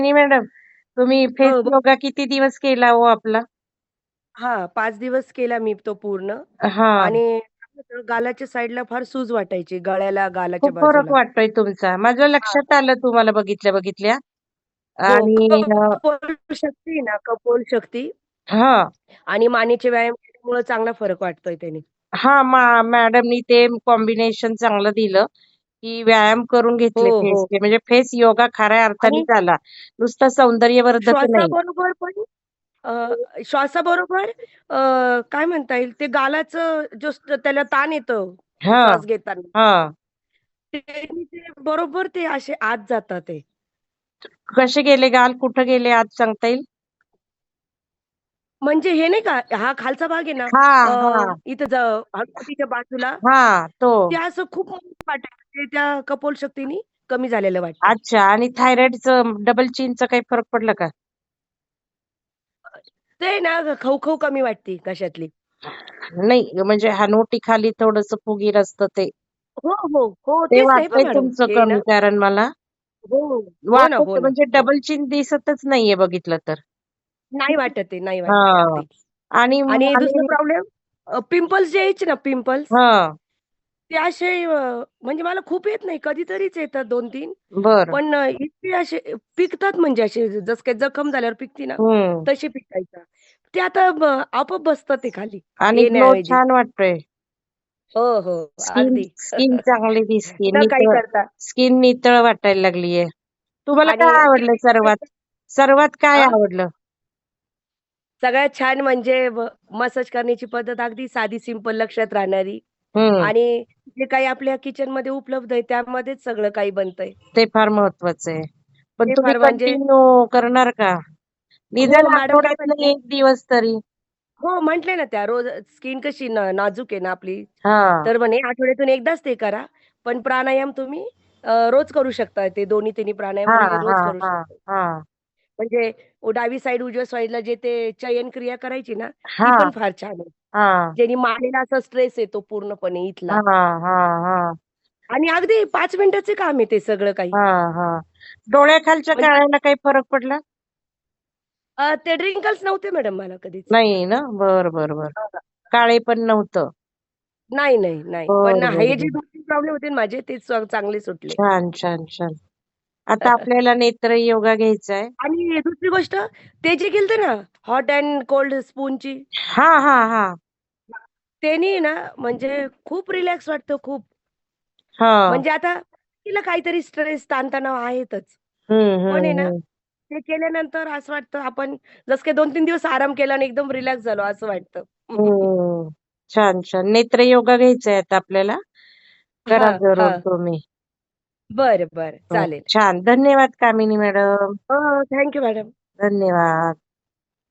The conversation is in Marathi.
आणि मॅडम तुम्ही फेस हो, ब योगा किती दिवस केला हो आपला? हां, 5 दिवस केला मी तो पूर्ण हां. आणि गालाच्या साइडला फार सूज वाटायची, गळ्याला, गालाच्या खूप फरक बाजूला. वाटतोय तुमचा. माझ्या हां. लक्षात आलं तुम्हाला बघितल्या-बघितल्या हो, आणि अ कपोलशक्ती आहे ना, कपोलशक्ती हां. आणि मानेचे व्यायाम केल्यामुळे चांगला फरक वाटतोय त्याने. हां, मा मॅडमनी ते कॉम्बिनेशन चांगलं दिलं, की व्यायाम करून हो, घेतले हो. फेसचे. म्हणजे फेस योगा खऱ्या अर्थाने आणि झाला. नुसतं सौंदर्यवर्धक नाही. श्वासाबरोबर पण अ, श्वासाबरोबर अ, काय म्हणता येईल ते गालाचं जो त्याला ताण येतो हां, श्वास घेताना. हां. त्यानी ते बरोबर ते असे आत जातात ते. कसे गेले गाल? कुठं गेले आत सांगता येईल? म्हणजे हे नाही का, हा खालचा भाग आहे ना, हां, अ, हां. इथं ज हनुवटीच्या बाजूला, हां, तो. ते असं खूप वाटायचं ते त्या कपोलशक्तीने कमी झालेलं वाटतं. अच्छा आणि थायरॉइडचं डबल चिनचा काही फरक पडला का? ते ना खव-खव कमी वाटते घशातली. नाही, म्हणजे हनुवटीखाली थोडंसं फुगीर असतं ते. हो, हो, हो. ते तेच वाटतंय मॅडम. तुमचं ना कमी कारण मला. हो, हो ना, हो ना. म्हणजे डबल चिन दिसतच नाहीये बघितलं तर. नाही वाटत आहे, नाही वाटत. आणि आणि दुसरा प्रॉब्लेम पिंपल्स जे यायचे ना पिंपल्स हां. ते असे अ, म्हणजे मला खूप येत नाही, कधीतरीच येतात 2-3 बरं. पण अ, इतके असे पिकतात म्हणजे असे जसं काही जखम झाल्यावर पिकते ना. तसे पिकायचं. ते आता ब आपोआप बसतं ते खाली आणि ग्लो येण्याऐवजी. छान वाटतोय. हो, हो. स्किन अगदी. स्किन चांगली दिसतीये, न काही नितळ करता. स्किन नितळ वाटायला लागलीये. तुम्हाला आणि काय आवडलं सर्वात? सर्वात काय आ? आवडलं? सगळ्यात छान म्हणजे मसाज करण्याची पद्धत अगदी साधी, सिंपल, लक्षात राहणारी हं. आणि जे काही आपल्या किचनमध्ये उपलब्ध आहे त्यामध्येच सगळं काही बनतंय. ते फार महत्वाचं आहे. पण तुम्ही फार म्हणजे कंटिन्यू करणार का? हो, निदान मॅडम काय आठवड्यातनं म्हणताय? 1 दिवस तरी? हो, म्हटले ना त्या रोज स्किन कशी नाजूक आहे ना आपली, हां. तर म्हणे आठवड्यातून एकदाच ते करा. पण प्राणायाम तुम्ही रोज करू शकता. ते दोन्ही तिन्ही प्राणायाम हां, रोज हां, करू हां, शकता. म्हणजे डावी साइड, उजव्या साइडला जे ते चयनक्रिया करायची ना, ती पण फार छान आहे. हां. ज्यानी मानेला असा स्ट्रेस येतो पूर्णपणे इथला. हां, हां, हां. आणि अगदी 5 मिनिटाचे काम आहे ते सगळं काही. हां, हां. डोळ्याखालच्या म्हणजे काळ्याला काही फरक पडला? अ, ते रिंकल्स नव्हते मॅडम मला कधीच. नाही ना? बरं, बरं, बरं. हां. काळेपण नव्हतं. नाही, नाही, नाही. पण बरं, हे जे बरं. 2-3 प्रॉब्लेम होते ना माझे ते चांगले सुटले. छान, छान, छान. आता आपल्याला नेत्र योगा घ्यायचा आहे. आणि दुसरी गोष्ट ते जे केलते ना हॉट अँड कोल्ड स्पूनची हां, हां, हां. त्यानी ना म्हणजे खूप रिलॅक्स वाटतं खूप. हां. म्हणजे आता तिला काहीतरी स्ट्रेस, ताणतणाव आहेतच. हं, पण आहे हं, ना, हं. ते केल्यानंतर असं वाटतं आपण जसं काही 2-3 दिवस आराम केला आणि एकदम रिलॅक्स झालो असं वाटतं. हं. छान, छान. नेत्र योगा घ्यायचा आहे आता आपल्याला. करा हां, जरूर हां. तुम्ही. बरं, बरं. हो, चालेल. छान. धन्यवाद कामिनी मॅडम. हो, थँक यू मॅडम. धन्यवाद.